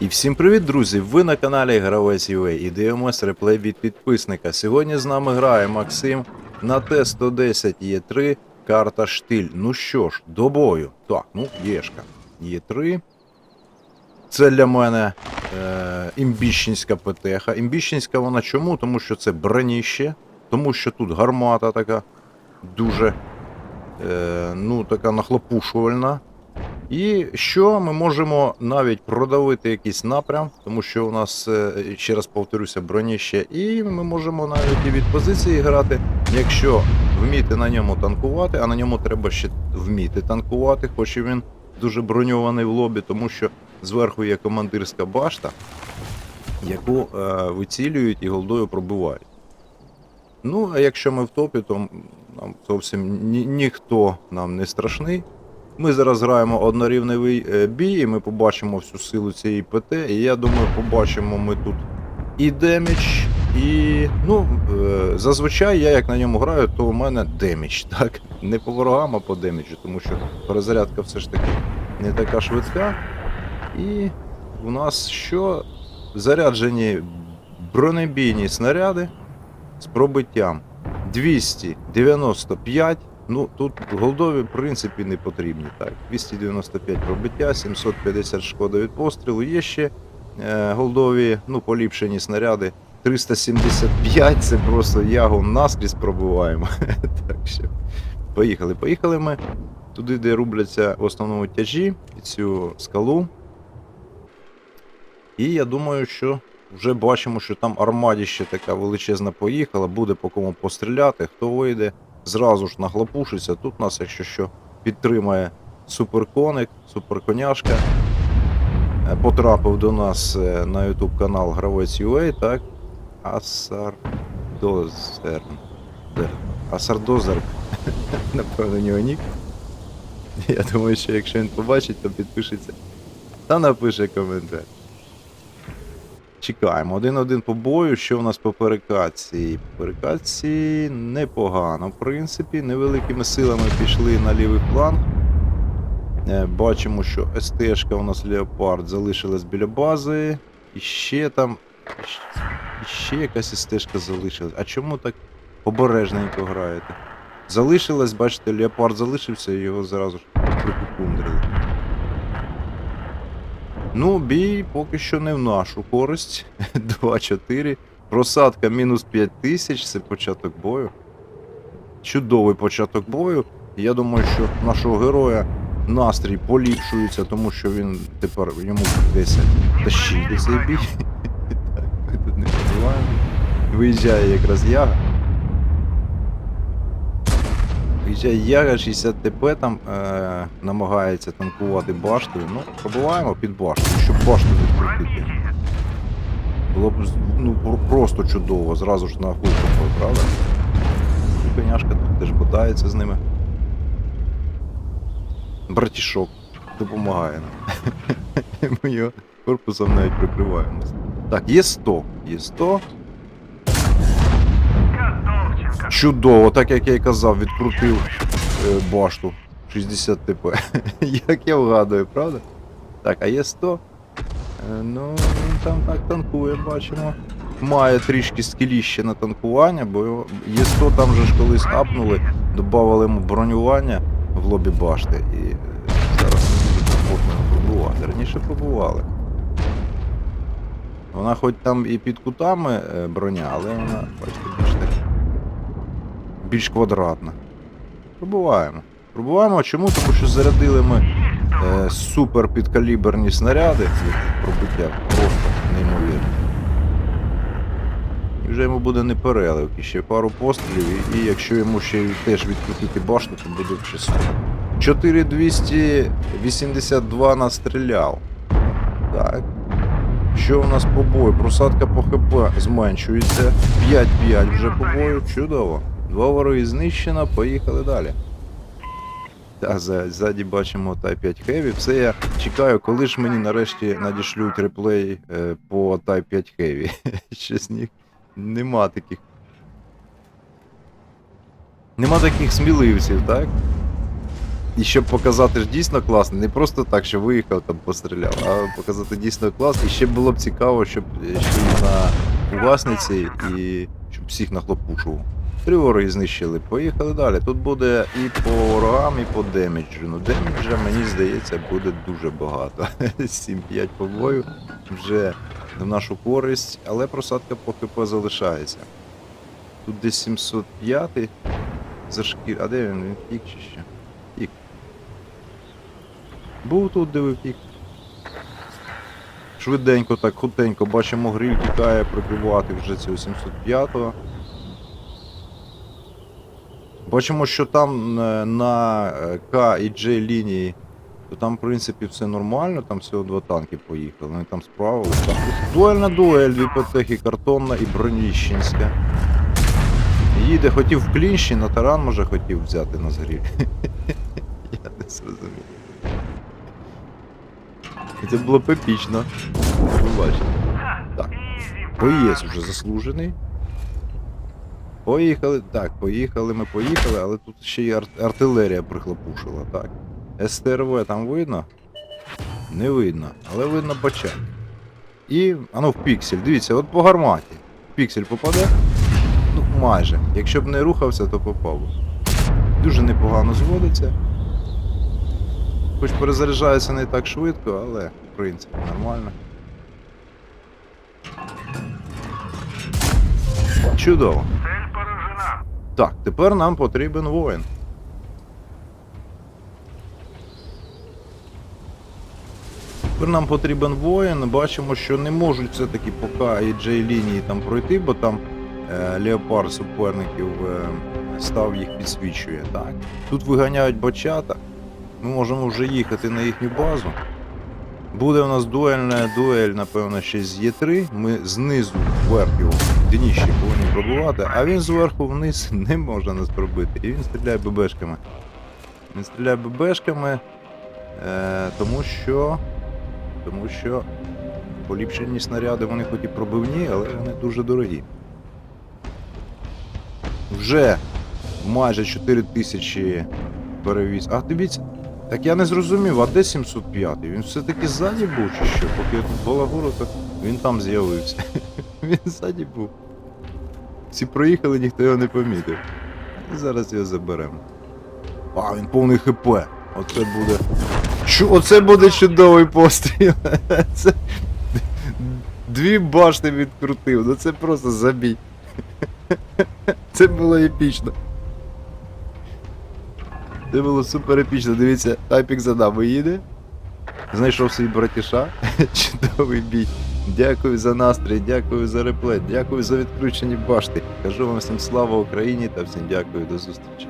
І всім привіт, друзі! Ви на каналі Гравець UA і дивимось реплей від підписника. Сьогодні з нами грає Максим на Т-110 Є3, карта штиль. Ну що ж, до бою. Так, ну, єшка. Є3. Це для мене е, імбіщенська ПТХ. Імбіщенська вона чому? Тому що це броніще, тому що тут гармата така дуже е, ну, така нахлопушувальна. І що ми можемо навіть продавити якийсь напрям, тому що у нас, е, ще раз повторюся, броніще, і ми можемо навіть і від позиції грати, якщо вміти на ньому танкувати, а на ньому треба ще вміти танкувати, хоч і він дуже броньований в лобі, тому що зверху є командирська башта, яку е, вицілюють і голдою пробивають. Ну, а якщо ми в топі, то нам зовсім ні, ніхто нам не страшний. Ми зараз граємо однорівневий е, бій, і ми побачимо всю силу цієї ПТ. І я думаю, побачимо ми тут і демідж, і. Ну, е, зазвичай я як на ньому граю, то у мене демідж, так? Не по ворогам, а по деміджу, тому що перезарядка все ж таки не така швидка. І у нас що? Заряджені бронебійні снаряди з пробиттям 295. Ну, тут голдові, в принципі, не потрібні. Так, 295 пробиття, 750 шкода від пострілу. Є ще е, голдові, ну, поліпшені снаряди. 375 це просто ягу наскрізь пробиваємо. так що, поїхали. Поїхали ми туди, де рубляться в основному тяжі, під цю скалу. І я думаю, що вже бачимо, що там армадіще така величезна поїхала, буде по кому постріляти, хто вийде зразу ж наглопушиться. Тут нас, якщо що, підтримає суперконик, суперконяшка. Е, Потрапив до нас е, на YouTube канал Гравець UA, так? Асардозер. Дер. Асардозер. Напевно, нього нік. Я думаю, що якщо він побачить, то підпишеться. Та напише коментар. Чекаємо. Один-один по бою. Що у нас по перекатці? По перекатці непогано. В принципі, невеликими силами пішли на лівий фланг. Е, Бачимо, що СТшка у нас Леопард залишилась біля бази. І ще там. Ще якась СТшка залишилась. А чому так обережненько граєте? Залишилась, бачите, Леопард залишився і його зразу ж прикукундрили. Ну, бій поки що не в нашу користь. 2-4. Просадка мінус 5 тисяч, це початок бою. Чудовий початок бою. Я думаю, що нашого героя настрій поліпшується, тому що він тепер йому десь тащить цей бій. Так, ми тут не. Виїжджає якраз яга. Яга 60 ТП там е, намагається танкувати баштою. Ну, пробуваємо під башту, щоб башту відкрутити. Було б ну, просто чудово, зразу ж на хулку, правда? І коняшка тут теж ботається з ними. Братішок допомагає нам. Ми його корпусом навіть прикриваємося. Так, є 100. Є 100. Чудово, так як я і казав, відкрутив е, башту 60 ТП. як я вгадую, правда? Так, а є 100. Е, ну, він там так танкує, бачимо. Має трішки скіліще на танкування, бо є 100 там же ж колись апнули, додавали йому бронювання в лобі башти. І е, зараз не буде комфортно пробувати. Раніше пробували. Вона хоч там і під кутами е, броня, але вона, бачите, більш більш квадратна. Пробуваємо. Пробуваємо. Чому? Тому що зарядили ми е, супер підкаліберні снаряди пробиття. Просто неймовірно. І вже йому буде не переливки, ще пару пострілів, і, і якщо йому ще теж відкрутити башту, то буде вже супер. 4282 настріляв. Так. Що у нас по бою? Просадка по ХП зменшується. 5-5 вже по бою. Чудово. Два вороги знищено, поїхали далі. Та ззаді бачимо Type 5 Heavy. Все я чекаю, коли ж мені нарешті надішлють реплей е, по Type 5 Heavy. Щось ні, нема таких. Нема таких сміливців, так? І щоб показати ж дійсно класно, не просто так, що виїхав там постріляв, а показати дійсно клас. І ще було б цікаво, щоб ще на фугасниці і щоб всіх нахлопушував. Три вороги знищили. Поїхали далі. Тут буде і по ворогам, і по демеджу. Ну, демеджа, мені здається, буде дуже багато. 7-5 по бою вже в нашу користь, але просадка по ХП залишається. Тут десь 705 за шкір. А де він? Він втік чи ще? Втік. Був тут, де ви втік. Швиденько, так, хутенько, бачимо, гриль тікає прикривати вже цього 705-го. Бачимо, що там е, на е, К і Дж лінії, то там, в принципі, все нормально, там всього два танки поїхали, вони там справилися. Там дуельна дуель, дві картонна і броніщенська. Їде, хотів в клінчі, на таран може хотів взяти на згріль. Я не зрозумів. Це було б епічно. Ви бачите. Так. Поїзд вже заслужений. Поїхали. Так, поїхали, ми поїхали, але тут ще й ар- артилерія прихлопушила, так. СТРВ там видно? Не видно, але видно бачак. І. А ну в піксель. Дивіться, от по гарматі. Піксель попаде? Ну, майже. Якщо б не рухався, то попав би. Дуже непогано зводиться. Хоч перезаряджається не так швидко, але в принципі нормально. Чудово. Так, тепер нам потрібен воїн. Тепер нам потрібен воїн. Бачимо, що не можуть все-таки поки і лінії там пройти, бо там е, леопард суперників е, став їх підсвічує. Так. Тут виганяють бачата. Ми можемо вже їхати на їхню базу. Буде у нас дуельна дуель, напевно, ще з Є3. Ми знизу вверх його дніще повинні пробувати, а він зверху вниз не може нас пробити. І він стріляє ББшками. Він стріляє ББшками, е, тому що. Тому що поліпшені снаряди вони хоч і пробивні, але вони дуже дорогі. Вже майже 4 тисячі перевіз. А дивіться, так я не зрозумів, а де 705? Він все-таки ззаді був чи що? Поки я тут балагуру, то він там з'явився. Він ззаді був. Всі проїхали, ніхто його не помітив. Зараз його заберемо. А, він повний ХП. Оце буде. Чу, оце буде чудовий постріл. Це... Дві башти відкрутив. Ну це просто забій. Це було епічно. Це було супер епічно. Дивіться, тайпік за нами. Знайшов свій братіша. Чудовий бій. Дякую за настрій, дякую за реплей, дякую за відключені башти. Кажу вам всім слава Україні та всім дякую до зустрічі.